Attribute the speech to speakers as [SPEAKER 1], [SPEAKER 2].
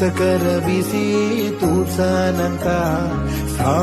[SPEAKER 1] तूच कर बिसी